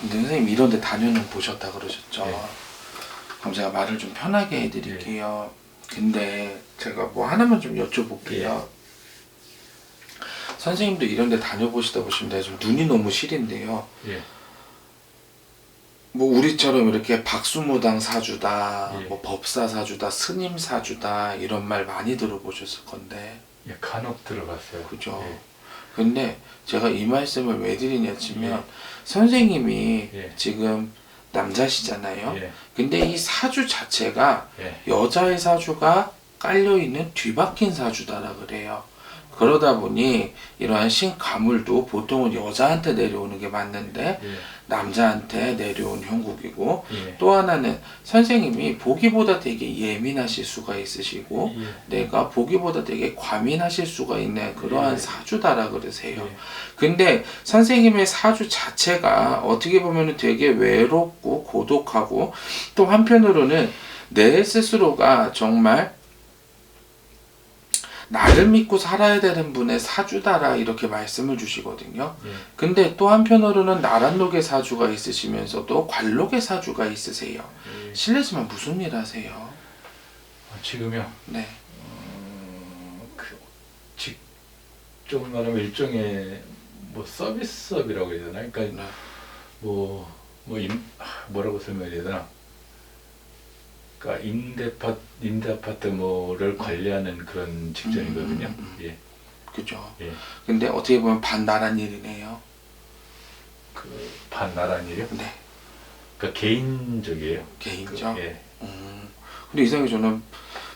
근데 선생님 이런 데 다녀는 보셨다 그러셨죠. 네. 그럼 제가 말을 좀 편하게 해드릴게요. 근데 제가 뭐 하나만 좀 여쭤볼게요. 선생님도 이런 데 다녀보시다 보시면 좀 눈이 너무 시린데요. 예. 뭐 우리처럼 이렇게 박수무당 사주다, 예. 뭐 법사 사주다, 스님 사주다 이런 말 많이 들어보셨을 건데 예, 간혹 들어봤어요. 그죠. 예. 근데 제가 이 말씀을 왜 드리냐 치면 예. 선생님이 예. 지금 남자시잖아요. 예. 근데 이 사주 자체가 예. 여자의 사주가 깔려 있는 뒤바뀐 사주다라 그래요. 그러다 보니 이러한 신가물도 보통은 여자한테 내려오는 게 맞는데 예. 남자한테 내려온 형국이고 예. 또 하나는 선생님이 보기보다 되게 예민하실 수가 있으시고 예. 내가 보기보다 되게 과민하실 수가 있는 그러한 예. 사주다라 그러세요. 예. 근데 선생님의 사주 자체가 어떻게 보면 되게 외롭고 고독하고 또 한편으로는 내 스스로가 정말 나를 믿고 살아야 되는 분의 사주다라 이렇게 말씀을 주시거든요. 예. 근데 또 한편으로는 나란록의 사주가 있으시면서도 관록의 사주가 있으세요. 예. 실례지만 무슨 일 하세요? 어, 지금요. 네. 음, 그, 직, 조금 말하면 일종의 뭐 서비스업이라고 해야 되나? 그러니까 네. 뭐, 뭐 임, 아, 뭐라고 설명해야 되나? 그러니까 임대파 임대 아파트 뭐를 관리하는 그런 직전이거든요. 음, 음, 음. 예, 그죠. 예. 근데 어떻게 보면 반나란 일이네요. 그 반나란 일이요? 네. 그러니까 개인적이에요. 개인적. 그, 예, 음. 근데 이상하게 저는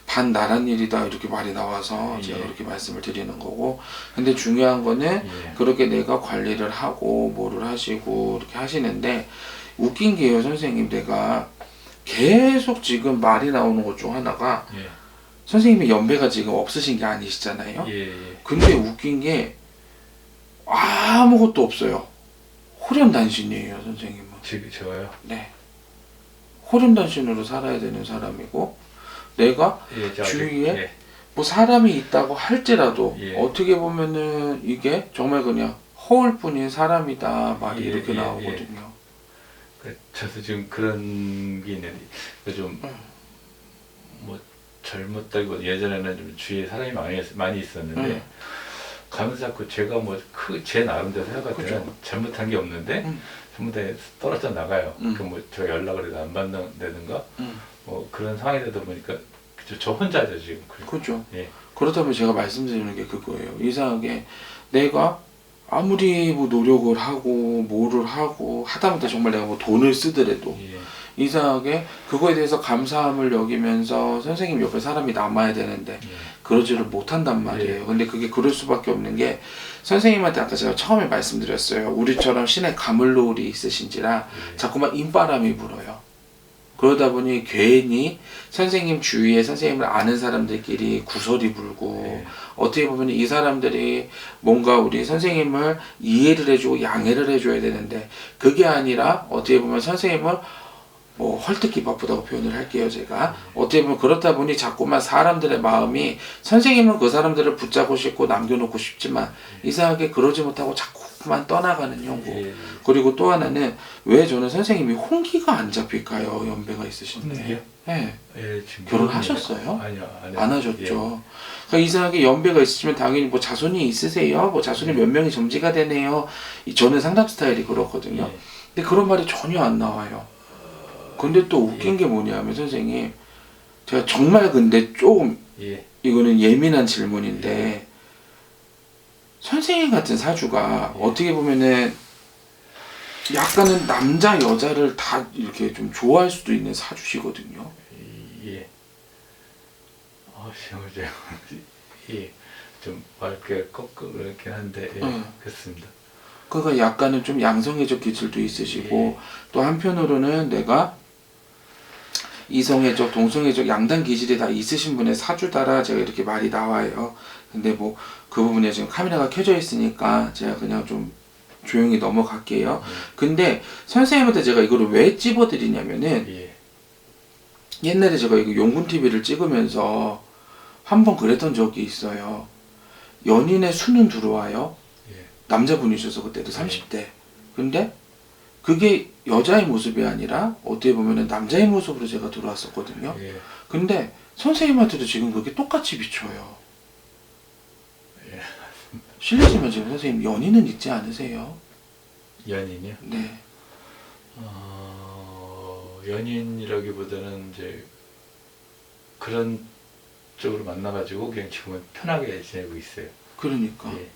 반나란 일이다 이렇게 말이 나와서 예. 제가 그렇게 말씀을 드리는 거고 근데 중요한 거는 예, 그렇게 내가 관리를 하고 뭐를 하시고 이렇게 하시는데 웃긴 게요 선생님 내가 계속 지금 말이 나오는 것 중 하나가 예, 선생님이 연배가 지금 없으신 게 아니시잖아요 예, 예. 근데 웃긴 게 아무것도 없어요 호련단신이에요 선생님은 지금 저요. 네 호련단신으로 살아야 되는 사람이고 내가 예, 저 주위에? 예, 뭐 사람이 있다고 할지라도 예. 어떻게 보면은 이게 정말 그냥 허울 뿐인 사람이다 말이 예, 이렇게 예, 나오거든요. 그, 저도 지금 그런 게 있는데 좀 음. 뭐 젊었다고 예전에는 좀 주위에 사람이 많이 있- 많이 있었는데 음. 가면서 자꾸 제가 뭐제 나름대로 생각할 때는 그죠. 잘못한 게 없는데 음. 전부 다 떨어져 나가요. 음. 그뭐 제가 연락을 해도 안 받는다든가 음. 뭐 그런 상황이 되다 보니까 저, 저 혼자죠 지금. 그- 그렇죠. 예. 그렇다면 제가 말씀드리는 게 그거예요. 이상하게 내가 아무리 뭐 노력을 하고 뭐를 하고 하다못해 정말 내가 뭐 돈을 쓰더라도 예. 이상하게 그거에 대해서 감사함을 여기면서 선생님 옆에 사람이 남아야 되는데 예. 그러지를 못한단 말이에요. 근데 그게 그럴 수밖에 없는 게 선생님한테 아까 제가 처음에 말씀드렸어요. 우리처럼 신의 가물노을이 있으신지라 예. 자꾸만 인바람이 불어요. 그러다 보니 괜히 선생님 주위에 선생님을 아는 사람들끼리 구설이 불고 예. 어떻게 보면 이 사람들이 뭔가 우리 선생님을 이해를 해주고 양해를 해줘야 되는데 그게 아니라 어떻게 보면 선생님을 뭐 헐뜯기 바쁘다고 표현을 할게요 제가. 어떻게 보면 그렇다 보니 자꾸만 사람들의 마음이 선생님은 그 사람들을 붙잡고 싶고 남겨놓고 싶지만 이상하게 그러지 못하고 자꾸 만 떠나가는 형국 예. 그리고 또 하나는 왜 저는 선생님이 홍기가 안 잡힐까요 연배가? 있으신데 네. 예, 지금 결혼하셨어요? 아니요, 안, 안 하셨죠. 그러니까 이상하게 연배가 있으시면 당연히 뭐 자손이 있으세요. 뭐 자손이 몇 명이 점지가 되네요. 이- 저는 상담 스타일이 그렇거든요. 예. 근데 그런 말이 전혀 안 나와요. 근데 또 웃긴 예. 게 뭐냐면 선생님, 제가 정말 근데 조금 예. 이거는 예민한 질문인데 선생님 같은 사주가 예. 어떻게 보면은 약간은 남자 여자를 다 이렇게 좀 좋아할 수도 있는 사주시거든요. 예. 아, 제가 예. 좀 맑게 꺾고 그렇긴 한데 예. 응. 그렇습니다. 그가 약간은 좀 양성애적 기질도 있으시고 예. 또 한편으로는 내가 이성애적, 동성애적 양단 기질이 다 있으신 분의 사주다라 제가 이렇게 말이 나와요. 근데 뭐 그 부분에 지금 카메라가 켜져 있으니까 제가 그냥 좀 조용히 넘어갈게요. 근데 선생님한테 제가 이거를 왜 찝어드리냐면은 예. 옛날에 제가 이거 용군 TV를 찍으면서 한 번 그랬던 적이 있어요. 연인의 수는 들어와요. 예. 남자분이셔서 그때도 30대. 근데 그게 여자의 모습이 아니라 어떻게 보면은 남자의 모습으로 제가 들어왔었거든요. 예. 근데 선생님한테도 지금 그게 똑같이 비춰요. 예. 실례지만 지금 선생님 연인은 있지 않으세요? 연인이요? 네. 어, 연인이라기보다는 이제 그런 쪽으로 만나가지고 그냥 지금은 편하게 지내고 있어요. 그러니까. 예.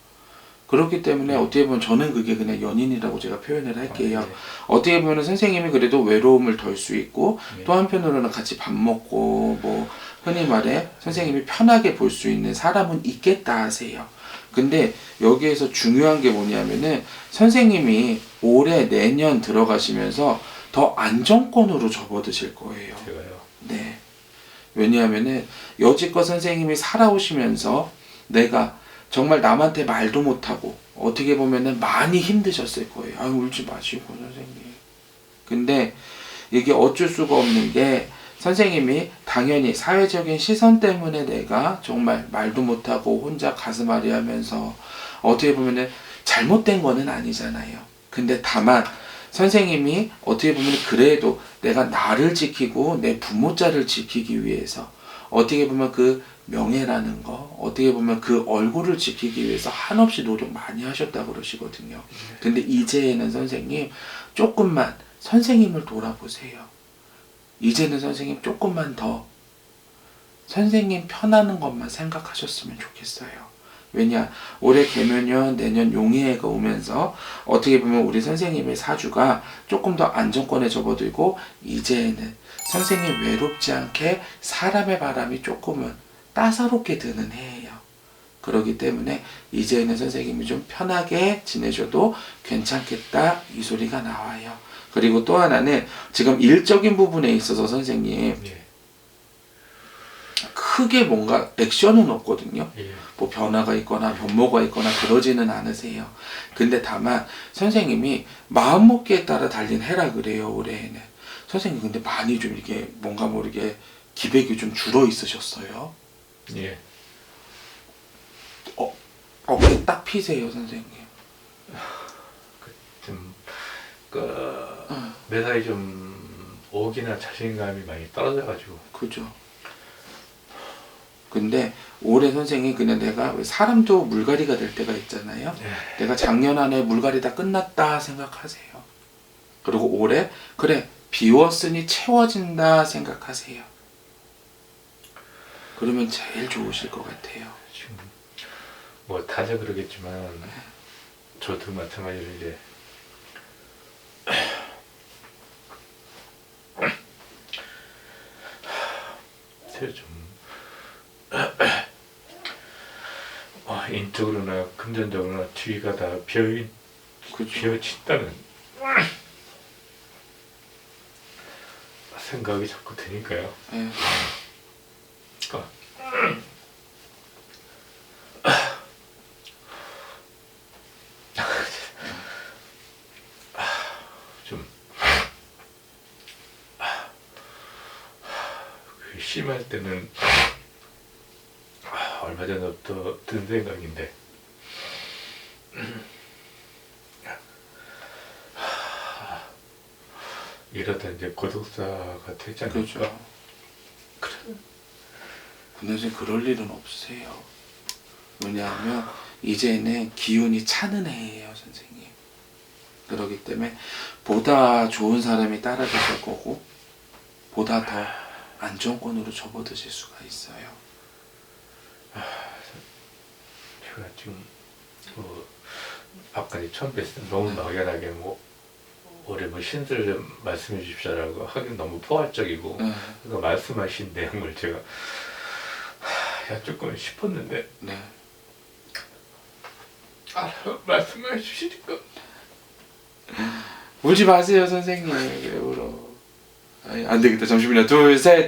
그렇기 때문에 어떻게 보면 저는 그게 그냥 연인이라고 제가 표현을 할게요. 아, 어떻게 보면 선생님이 그래도 외로움을 덜 수 있고 예. 또 한편으로는 같이 밥 먹고 뭐 흔히 말해 선생님이 편하게 볼 수 있는 사람은 있겠다 하세요. 근데 여기에서 중요한 게 뭐냐면은 선생님이 올해 내년 들어가시면서 더 안정권으로 접어드실 거예요. 제가요. 네. 왜냐하면은 여지껏 선생님이 살아오시면서 내가 정말 남한테 말도 못하고 어떻게 보면은 많이 힘드셨을 거예요. 아유 울지 마시고 선생님. 근데 이게 어쩔 수가 없는 게 선생님이 당연히 사회적인 시선 때문에 내가 정말 말도 못하고 혼자 가슴앓이 하면서 어떻게 보면은 잘못된 거는 아니잖아요. 근데 다만 선생님이 어떻게 보면 그래도 내가 나를 지키고 내 부모자를 지키기 위해서 어떻게 보면 그 명예라는 거 어떻게 보면 그 얼굴을 지키기 위해서 한없이 노력 많이 하셨다고 그러시거든요. 근데 이제는 선생님 조금만 선생님을 돌아보세요. 이제는 선생님 조금만 더 선생님 편하는 것만 생각하셨으면 좋겠어요. 왜냐 올해 개묘년 내년 용해가 오면서 어떻게 보면 우리 선생님의 사주가 조금 더 안정권에 접어들고 이제는 선생님 외롭지 않게 사람의 바람이 조금은 따사롭게 드는 해예요. 그러기 때문에 이제는 선생님이 좀 편하게 지내셔도 괜찮겠다 이 소리가 나와요. 그리고 또 하나는 지금 일적인 부분에 있어서 선생님 예. 크게 뭔가 액션은 없거든요. 예. 뭐 변화가 있거나 변모가 있거나 그러지는 않으세요. 근데 다만 선생님이 마음 먹기에 따라 달린 해라 그래요 올해에는. 선생님 근데 많이 좀 이렇게 뭔가 모르게 기백이 좀 줄어 있으셨어요. 예. 어깨 딱 피세요 선생님. 좀, 그, 응. 매사에 좀, 오기나 자신감이 많이 떨어져가지고. 그죠. 근데 올해 선생님 그냥 내가 왜 사람도 물갈이가 될 때가 있잖아요. 예. 내가 작년 안에 물갈이 다 끝났다 생각하세요. 그리고 올해 그래 비웠으니 채워진다 생각하세요. 그러면 제일 좋으실 것 같아요. 지금, 뭐, 다들 그러겠지만, 저도 마찬가지로 이제, 제가 좀, 어, 인적으로나 금전적으로나 뒤가 다 비어있, 그죠? 비어진다는 생각이 자꾸 드니까요. 예. 그러니까 좀 그 심할 때는 아, 얼마 전부터 든 생각인데 이러다 이제 고독사가 되지 않을까? 근데 선생님 그럴 일은 없으세요. 왜냐하면 이제는 기운이 차는 해예요, 선생님. 그러기 때문에 보다 좋은 사람이 따라주실 거고 보다 더 안정권으로 접어드실 수가 있어요. 제가 지금 뭐 아까 처음 뵀을 때 너무 막연하게 뭐 올해 뭐 신들 말씀해 주십시오라고 하긴 너무 포괄적이고 네, 그 말씀하신 내용을 제가 하, 야 조금 싶었는데 네. 아 말씀해 주시니까 울지 마세요, 선생님. 왜 울어? 안 되겠다. 잠시만요. 둘, 셋.